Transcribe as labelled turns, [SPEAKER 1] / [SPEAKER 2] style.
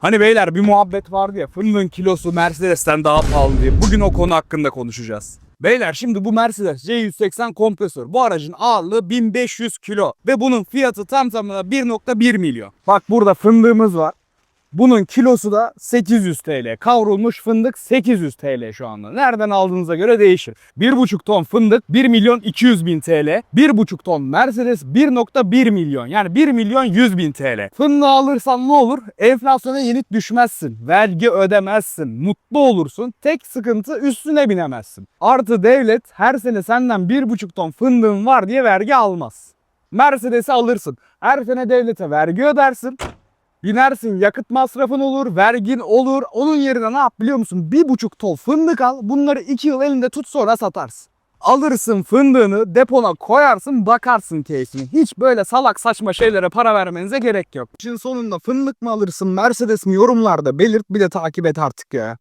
[SPEAKER 1] Hani beyler bir muhabbet vardı ya fındığın kilosu Mercedes'ten daha pahalı diye. Bugün o konu hakkında konuşacağız. Beyler şimdi bu Mercedes C180 kompresör. Bu aracın ağırlığı 1500 kilo ve bunun fiyatı tam tamına 1.1 milyon. Bak burada fındığımız var. Bunun kilosu da 800 TL. Kavrulmuş fındık 800 TL şu anda. Nereden aldığınıza göre değişir. 1,5 ton fındık 1 milyon 200 bin TL. 1,5 ton Mercedes 1.1 milyon. Yani 1 milyon 100 bin TL. Fındığı alırsan ne olur? Enflasyona yenik düşmezsin. Vergi ödemezsin. Mutlu olursun. Tek sıkıntı üstüne binemezsin. Artı devlet her sene senden 1,5 ton fındığın var diye vergi almaz. Mercedes'i alırsın. Her sene devlete vergi ödersin. Binersin yakıt masrafın olur, vergin olur. Onun yerine ne yap biliyor musun? Bir buçuk ton fındık al. Bunları iki yıl elinde tut sonra satarsın. Alırsın fındığını depona koyarsın bakarsın keyfine. Hiç böyle salak saçma şeylere para vermenize gerek yok. İşin sonunda fındık mı alırsın Mercedes mi yorumlarda belirt bir de takip et artık ya.